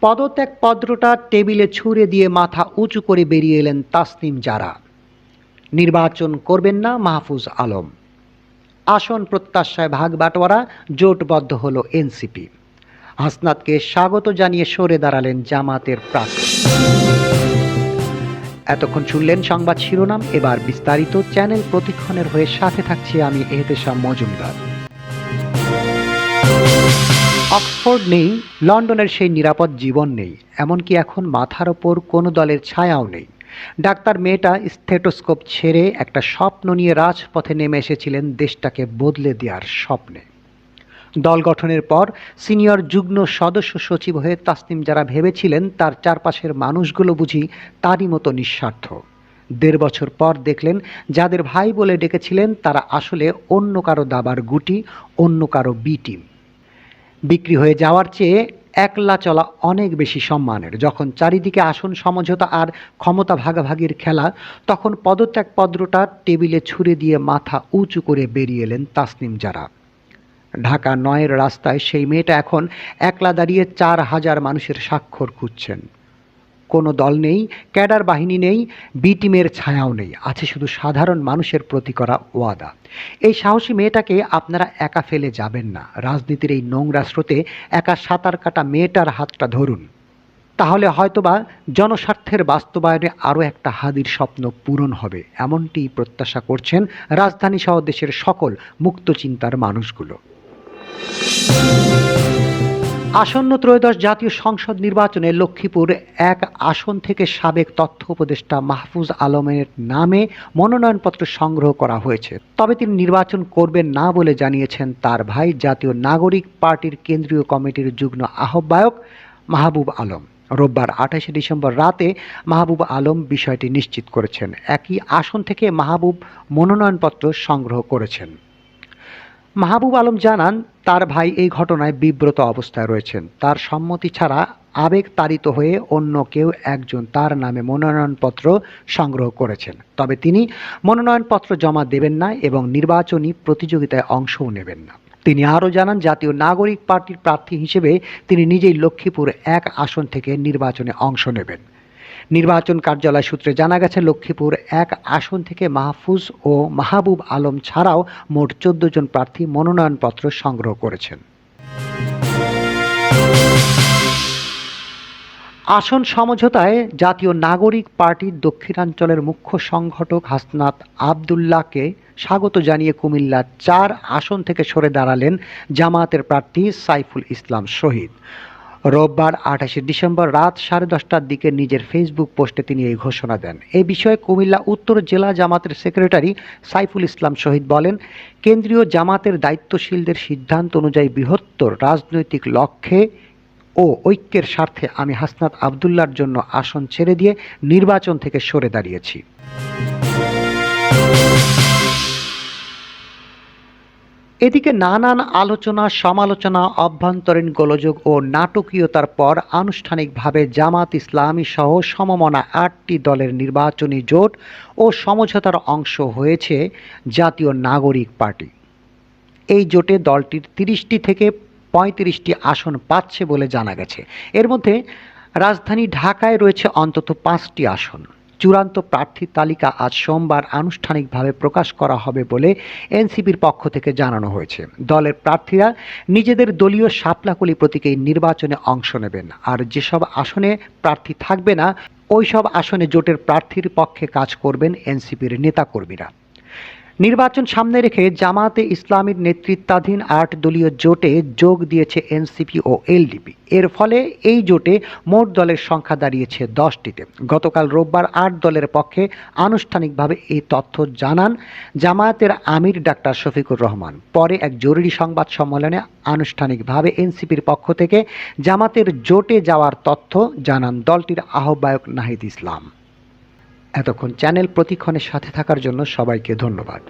পদত্যাগ পত্রটা টেবিলে ছুঁড়ে দিয়ে মাথা উঁচু করে বেরিয়ে এলেন তাসনিম জারা। নির্বাচন করবেন না মাহফুজ আলম। আসন প্রত্যাশায় ভাগ বাটোয়ারা জোটবদ্ধ হল এনসিপি। হাসনাতকে স্বাগত জানিয়ে সরে দাঁড়ালেন জামাতের প্রার্থী। এতক্ষণ শুনলেন সংবাদ শিরোনাম, এবার বিস্তারিত চ্যানেল প্রতিক্ষণের হয়ে সাথে থাকছি আমি এহতেশাম মজুমদার। অক্সফোর্ড নেই, লন্ডনের সেই নিরাপদ জীবন নেই, এমনকি এখন মাথার ওপর কোনো দলের ছায়াও নেই। ডাক্তার মেয়েটা স্থেটোস্কোপ ছেড়ে একটা স্বপ্ন নিয়ে রাজপথে নেমে এসেছিলেন দেশটাকে বদলে দেওয়ার স্বপ্নে। দল গঠনের পর সিনিয়র যুগ্ম সদস্য সচিব হয়ে তাসনিম যারা ভেবেছিলেন তার চারপাশের মানুষগুলো বুঝি তারই মতো নিঃস্বার্থ। দেড় বছর পর দেখলেন যাদের ভাই বলে ডেকেছিলেন তারা আসলে অন্য কারও দাবার গুটি, অন্য কারও বি টিম। বিক্রি হয়ে যাওয়ার চেয়ে একলা চলা অনেক বেশি সম্মানের। যখন চারিদিকে আসন সমঝোতা আর ক্ষমতা ভাগাভাগির খেলা, তখন পদত্যাগ পদ্রটা টেবিলে ছুঁড়ে দিয়ে মাথা উঁচু করে বেরিয়ে এলেন তাসনিম যারা ঢাকা নয়ের রাস্তায় সেই মেয়েটা এখন একলা দাঁড়িয়ে চার হাজার মানুষের স্বাক্ষর খুঁজছেন। কোনো দল নেই, ক্যাডার বাহিনী নেই বি টিমের ছায়াও নেই। আছে শুধু সাধারণ মানুষের প্রতি করা ওয়াদা। এই সাহসী মেয়েটাকে আপনারা একা ফেলে যাবেন না। রাজনীতির এই নোংরা স্রোতে একা সাঁতার কাটা মেয়েটার হাতটা ধরুন। তাহলে হয়তোবা জনস্বার্থের বাস্তবায়নে আরও একটা হাদির স্বপ্ন পূরণ হবে, এমনটি প্রত্যাশা করছেন রাজধানী সহ দেশের সকল মুক্ত চিন্তার মানুষগুলো। আসন্ন ত্রয়োদশ জাতীয় সংসদ নির্বাচনে লক্ষ্মীপুর এক আসন থেকে সাবেক তথ্য উপদেষ্টা মাহফুজ আলমের নামে মনোনয়নপত্র সংগ্রহ করা হয়েছে। তবে তিনি নির্বাচন করবেন না বলে জানিয়েছেন তার ভাই জাতীয় নাগরিক পার্টির কেন্দ্রীয় কমিটির যুগ্ম আহ্বায়ক মাহবুব আলম। রোববার আঠাশে ডিসেম্বর রাতে মাহবুব আলম বিষয়টি নিশ্চিত করেছেন। একই আসন থেকে মাহবুব মনোনয়নপত্র সংগ্রহ করেছেন। মাহবুব আলম জানান, তার ভাই এই ঘটনায় বিব্রত অবস্থায় রয়েছেন। তার সম্মতি ছাড়া আবেগ তাড়িত হয়ে অন্য কেউ একজন তার নামে মনোনয়নপত্র সংগ্রহ করেছেন। তবে তিনি মনোনয়নপত্র জমা দেবেন না এবং নির্বাচনী প্রতিযোগিতায় অংশও নেবেন না। তিনি আরও জানান, জাতীয় নাগরিক পার্টির প্রার্থী হিসেবে তিনি নিজেই লক্ষ্মীপুর এক আসন থেকে নির্বাচনে অংশ নেবেন। নির্বাচন কার্যালয় সূত্রে জানা গেছে, লক্ষ্মীপুর এক আসন থেকে মাহফুজ ও মাহবুব আলম ছাড়াও মোট চোদ্দ জন প্রার্থী মনোনয়নপত্র সংগ্রহ করেছেন। আসন সমঝোতায় জাতীয় নাগরিক পার্টির দক্ষিণাঞ্চলের মুখ্য সংগঠক হাসনাত আবদুল্লাহকে স্বাগত জানিয়ে কুমিল্লা চার আসন থেকে সরে দাঁড়ালেন জামায়াতের প্রার্থী সাইফুল ইসলাম শহীদ। রোববার আঠাশে ডিসেম্বর রাত সাড়ে দশটার দিকে নিজের ফেসবুক পোস্টে তিনি এই ঘোষণা দেন। এ বিষয়ে কুমিল্লা উত্তর জেলা জামাতের সেক্রেটারি সাইফুল ইসলাম শহীদ বলেন, কেন্দ্রীয় জামাতের দায়িত্বশীলদের সিদ্ধান্ত অনুযায়ী বৃহত্তর রাজনৈতিক লক্ষ্যে ও ঐক্যের স্বার্থে আমি হাসনাত আবদুল্লার জন্য আসন ছেড়ে দিয়ে নির্বাচন থেকে সরে দাঁড়িয়েছি। এদিকে নানান আলোচনা, সমালোচনা, অভ্যন্তরীণ গোলযোগ ও নাটকীয়তার পর আনুষ্ঠানিকভাবে জামাত ইসলামী সহ সমমনা আটটি দলের নির্বাচনী জোট ও সমঝোতার অংশ হয়েছে জাতীয় নাগরিক পার্টি। এই জোটে দলটির তিরিশটি থেকে পঁয়ত্রিশটি আসন পাচ্ছে বলে জানা গেছে। এর মধ্যে রাজধানী ঢাকায় রয়েছে অন্তত পাঁচটি আসন। চূড়ান্ত প্রার্থীর তালিকা আজ সোমবার আনুষ্ঠানিকভাবে প্রকাশ করা হবে বলে এনসিপির পক্ষ থেকে জানানো হয়েছে। দলের প্রার্থীরা নিজেদের দলীয় সাপলাকুলি প্রতীকে নির্বাচনে অংশ নেবেন। আর যেসব আসনে প্রার্থী থাকবে না, ওইসব আসনে জোটের প্রার্থীর পক্ষে কাজ করবেন এনসিপির নেতাকর্মীরা। নির্বাচন সামনে রেখে জামাতে ইসলামীর নেতৃত্বাধীন আট দলীয় জোটে যোগ দিয়েছে এনসিপি ও এলডিপি। এর ফলে এই জোটে মোট দলের সংখ্যা দাঁড়িয়েছে দশটিতে। গতকাল রোববার আট দলের পক্ষে আনুষ্ঠানিকভাবে এই তথ্য জানান জামায়াতের আমির ডাক্তার শফিকুর রহমান। পরে এক জরুরি সংবাদ সম্মেলনে আনুষ্ঠানিকভাবে এনসিপির পক্ষ থেকে জামাতের জোটে যাওয়ার তথ্য জানান দলটির আহ্বায়ক নাহিদ ইসলাম। এতক্ষণ চ্যানেল প্রতিক্ষণের সাথে থাকার জন্য সবাইকে ধন্যবাদ।